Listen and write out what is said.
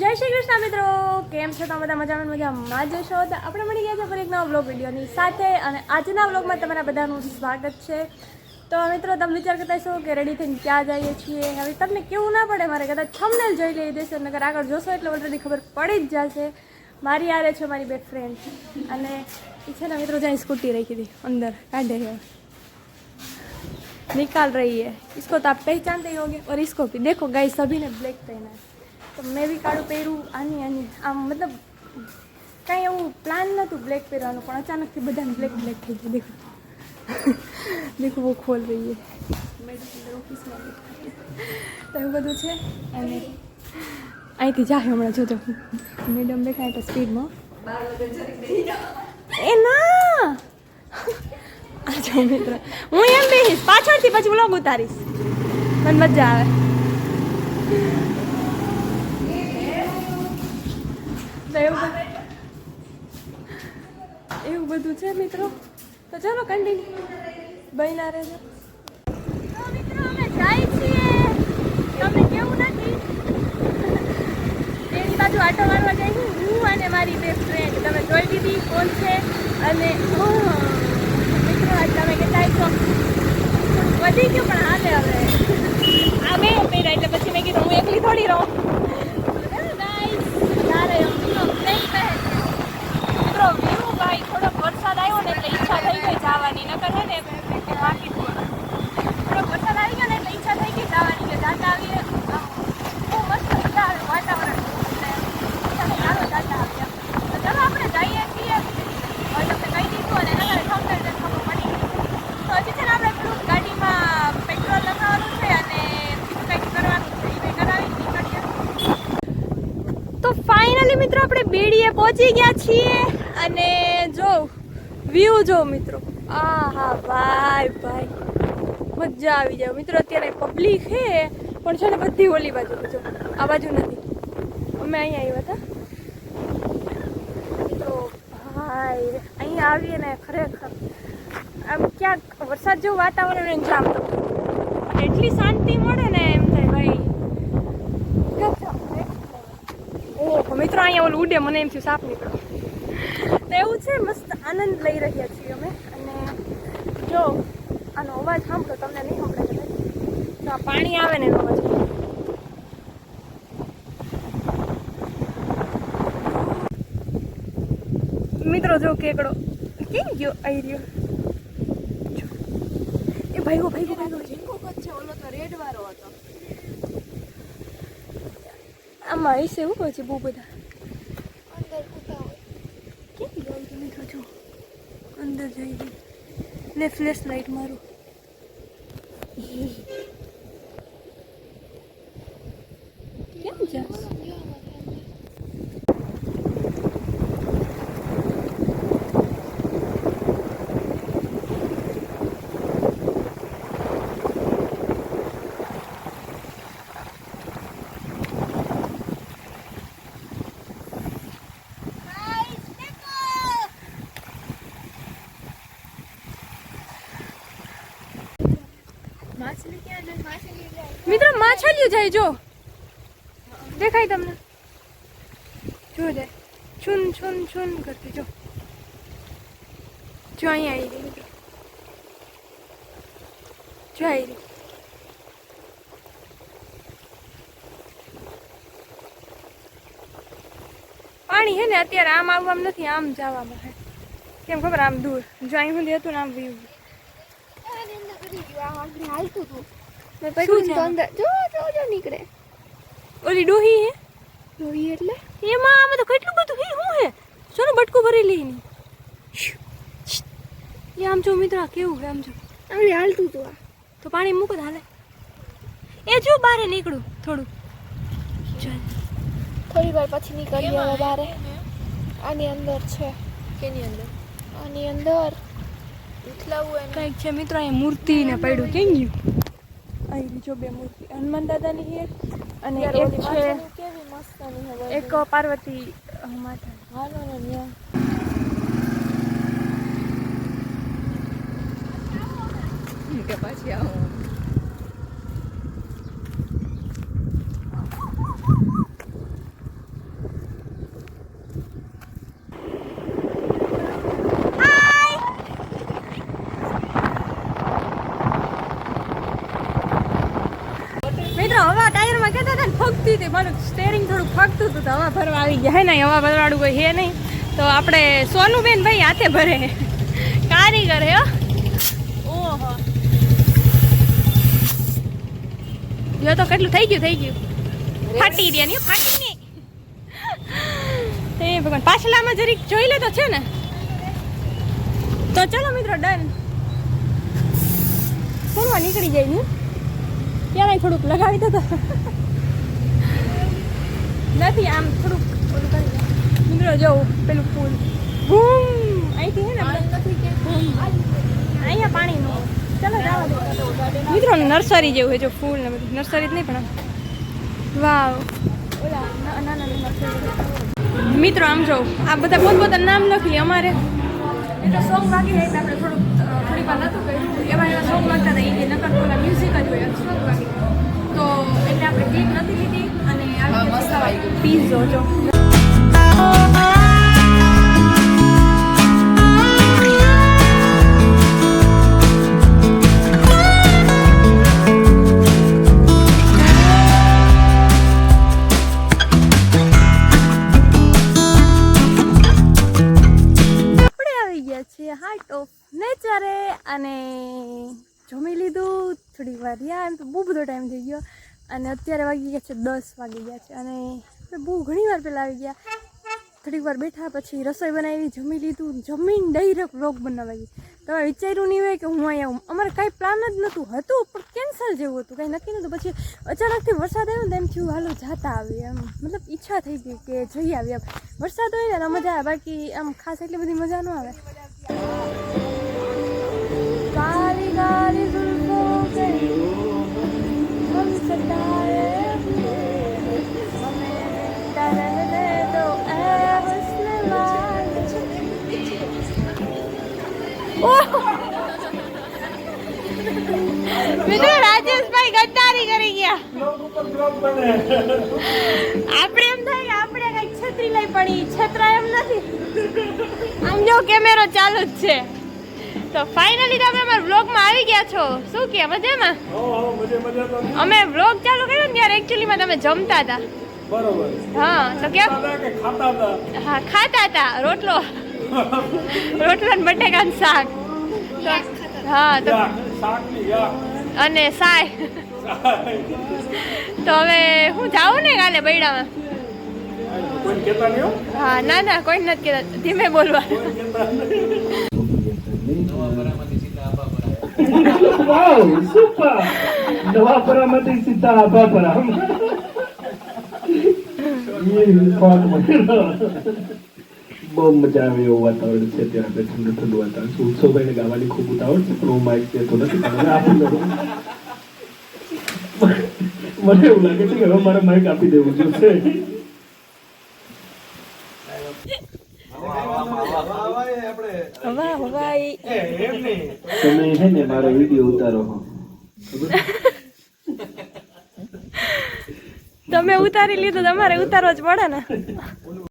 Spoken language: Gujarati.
જય શ્રી કૃષ્ણ મિત્રો. કેમ છો? તમે બધા મજામાં મજામાં જશો તો આપણે મળી ગયા છે ફરી એક નવા બ્લોગ વિડીયોની સાથે અને આજના બ્લોગમાં તમારા બધાનું સ્વાગત છે. તો મિત્રો, તમે વિચાર કરતા છો કે રેડી થઈને ક્યાં જઈએ છીએ? હવે તમને કેવું ના પડે, મારે કદાચ થંબનેલ જોઈ લઈ દેશે નગર આગળ જોશો એટલે ઓલરેડી ખબર પડી જ જશે. મારી આરે છે મારી બે ફ્રેન્ડ અને એ છે ને મિત્રો જ્યાં સ્કૂટી રાખી હતી, અંદર, કાઢે હવે નિકાલ રહી હૈ ઇસકો તો આપ પહેચાનતે હોગે ઓર ઇસકો ભી. દેખો ગાઈ સભીને બ્લેક પહેના તો મેં બી કાળું પહેર્યું, આની આની. આમ મતલબ કાંઈ એવું પ્લાન નહોતું બ્લેક પહેરવાનું, પણ અચાનકથી બધાને બ્લેક બ્લેક થઈ ગયું. દેખો. દેખો બહુ ખોલ રહીએ મેડિકલ ઓફિસમાં તો એવું બધું છે? અને અહીંથી જાય હમણાં, જોજો. મેડમ દેખાય તો સ્પીડમાં. એ ના! આજો મિત્ર, હું એમ બેહીશ, પાછળથી પછી વ્લોગ ઉતારીશ. મને મજા આવે. એવું બધું છે, મિત્રો? તો ચાલો કન્ટિન્યુ બન્યા રહેજો. મિત્રો, અમે જાય છીએ. તમને કેવું નથી? એની બાજુ આટો મારવા હું અને મારી બે ફ્રેન્ડ તમે જોઈ દીધી કોણ છે. અને મિત્રો, આજ તમે કહેતા છો વધી ગયું પણ હાલે હવે આ મેં પહેર્યા એટલે પછી મેં કીધું હું એકલી થોડી રહું Guys, ત્યારે મિત્રો નહીં પહેર મિત્રો વ્યૂ ભાઈ થોડોક વરસાદ આવ્યો ને એટલે ઈચ્છા થઈ ગઈ જવાની નકર હે ને બાકી થોડોક વરસાદ આવી ગયો ને એટલે ઈચ્છા થઈ ગઈ જવાની કે જાતા આવીએ આમ બહુ મસ્ત મજા આવે વાતાવરણ ને ઈચ્છા થઈ હાલો જાતા આવીએ તો ચાલો આપણે જઈએ છીએ હવે તમને કહી દીધું અને એના કારણે ખબર ને ખબર પડી ગઈ તો હજી છે ને આપણે પેલું ગાડીમાં પેટ્રોલ લગાવવાનું છે અને બીજું કંઈક કરવાનું છે એ કંઈ કરાવી નીકળીએ તો ફાઇનલી મિત્રો, આપણે બેડીએ પહોંચી ગયા છીએ અને જો વ્યૂ જો મિત્રો. આ હા ભાઈ ભાઈ. મજા આવી જાય. મિત્રો, અત્યારે પબ્લિક છે, પણ છે ને બધી ઓલી બાજુ જો, આ બાજુ નથી. અમે અહીંયા આવ્યા હતા. મિત્રો, ભાઈ, અહીંયા આવીએ ને ખરેખર. આમ ક્યાંક વરસાદ જેવું વાતાવરણ જામ. એટલી શાંતિ મળે ને એમ થાય ભાઈ ગજબ ઓહો મિત્રો, અહીંયા ઓલું ઉડે, મને એમ થયું સાપ નીકળો. તો એવું છે, મસ્ત આનંદ લઈ રહ્યા છીએ અમે. અને જો, આનો અવાજ સાંભળો, તમને નહીં સાંભળે તો આ પાણી આવે ને એનો અવાજ મિત્રો, જો કેકડો, કેમ ગયો આવી રહ્યો. એ ભાઈ ભાઈગો ઝીંગો કચ્છ છે ઓલો તો રેડ વાળો હતો આમાં હશે એવું પછી બહુ બધા? કેમ તમે તો જો. અંદર જઈ ગઈ ને ફ્લેશ લાઈટ મારું કેમ જાસ? મિત્રો, માછલીઓ જાય, જો. દેખાય તમને? જો છુન છુન છુન કરતી, જો. જો અહીં આવી ગઈ જો આવી ગઈ. પાણી હે ને, અત્યારે આમ આવવામાં નથી, આમ જવામાં કેમ ખબર? આમ દૂર. જો અહીં સુધી હતું ને, આમ વ્યૂ નીકળે ઓલી ડોહી હે? જોઈ એટલે એમાં આમાં તો કેટલું બધું હે શું હે? સોનું બટકું ભરી લઈને એ આમ જો મિત્ર કેવું હે આમ જો? આગળ હાલતું તું આ તો પાણી મૂકો હાલે. એ જો બહાર નીકળું થોડું. ચાલ. થોડી વાર પછી નીકળીએ હવે બારે. આની અંદર છે. કેની અંદર? આની અંદર કંઈક છે મિત્રો અહીંયા મૂર્તિ ને પડ્યું. કેમ ગયું? અહીં બીજો બે મૂર્તિ. હનુમાન દાદાની છે અને એક છે એક પાર્વતી માતા કે પછી આવું તમે કહેતા ને હતી મારું સ્ટેરિંગ થોડું ફગતું હતું તો હવા ભરવા આવી ગયા. હે નહીં હવા ભરવાળું કોઈ હે નહીં. તો આપણે સોનુબેન ભાઈ હાથે ભરે. કારીગર હે ઓહો. તો કેટલું થઈ ગયું થઈ ગયું. ફાટી રહ્યા નહીં ફાટી નહીં એ ભગવાન, પાછલામાં જરીક જોઈ લે તો છે ને. તો ચલો મિત્રો ડન સોનવા નીકળી જાય ને. ક્યારે થોડુંક લગાવી દો નથી આમ થોડુંક ઓલું કરી. મિત્રો જવું પેલું ફૂલ. બૂમ અહીંથી હે ને બૂમ. અહીંયા પાણીનું. ચાલો જવા દો મિત્રો નર્સરી જેવું છે જો ફૂલ ને બધું. નર્સરી જ નહીં પણ. વાવ. ઓલા ના ના ના મિત્રો આમ જો આ બધા પોતપોતાનું નામ લખી અમારે. એટલે સોંગ લાગી એટલે આપણે થોડુંક થોડી વાર નહોતું કર્યું. એવા એવા સોંગ વાગતા હતા એ નકર પેલા મ્યુઝિક જ હોય સોંગ લાગી તો એટલે આપણે ક્લિપ નથી લીધી અને મસ્ત આવી ગયા છીએ હાર્ટ ઓફ નેચરે અને જમી લીધું. થોડી વાર યાર બહુ બધો ટાઈમ થઈ ગયો. અને અત્યારે વાગી ગયા છે દસ વાગી ગયા છે અને આપણે બહુ ઘણી વાર પહેલાં આવી ગયા. થોડીક વાર બેઠા પછી રસોઈ બનાવી, જમી લીધું. જમીન ડાયરેક્ટ વ્લોગ બનાવવા ગઈ. તમે વિચાર્યું નહીં હોય કે હું અહીંયા આવું. અમારે કાંઈ પ્લાન જ નહોતું. હતું, પણ કેન્સલ જેવું હતું. કાંઈ નક્કી નહોતું. પછી અચાનકથી વરસાદ આવ્યો ને એમ થયું, હાલો, જાતા આવીએ. એમ. મતલબ ઈચ્છા થઈ ગઈ કે જઈ આવીએ એમ. વરસાદ હોય ને મજા આવે. બાકી આમ ખાસ એટલી બધી મજા ન આવે. મિત્રો રાજેશભાઈ ગદ્દારી કરી ગયા. આપણે એમ થાય આપણે કઈ છત્રી લઈ પડી છત્રા એમ નથી. આમ જો કેમેરો ચાલુ જ છે. તો ફાઇનલી તમે અમારા વ્લોગમાં આવી ગયા છો. શું કે, મજામાં? અમે વ્લોગ ચાલુ કર્યો ને ત્યારે એકચ્યુઅલીમાં તમે જમતા હતા. હા, તો કેમ? હા, ખાતા હતા. રોટલો. રોટલો ને બટેકાનું શાક. હા, તો યા. અને સાય. તો હવે હું જાઉં ને કાલે બૈડામાં? કોઈ કહેતા નહીં હો. હા ના ના કોઈ નથી કહેતા. ધીમે બોલવા. વાવ સુપર નવા સીધા આભા પરા બહુ મજા આવે એવું વાતાવરણ છે ત્યાં આગળ ઠંડુ ઠંડુ વાતાવરણ છે. ઉત્સવભાઈને ગાવાની ખૂબ ઉતાવળ છે પણ હું માઇક દેતો નથી પણ આપી દઉં મને એવું લાગે છે કે હવે મારે માઇક આપી દેવું જોશે. તમે છે ને મારો વીડિયો ઉતારો હો. તમે ઉતારી લીધું તમારે ઉતારવા જ પડે ને.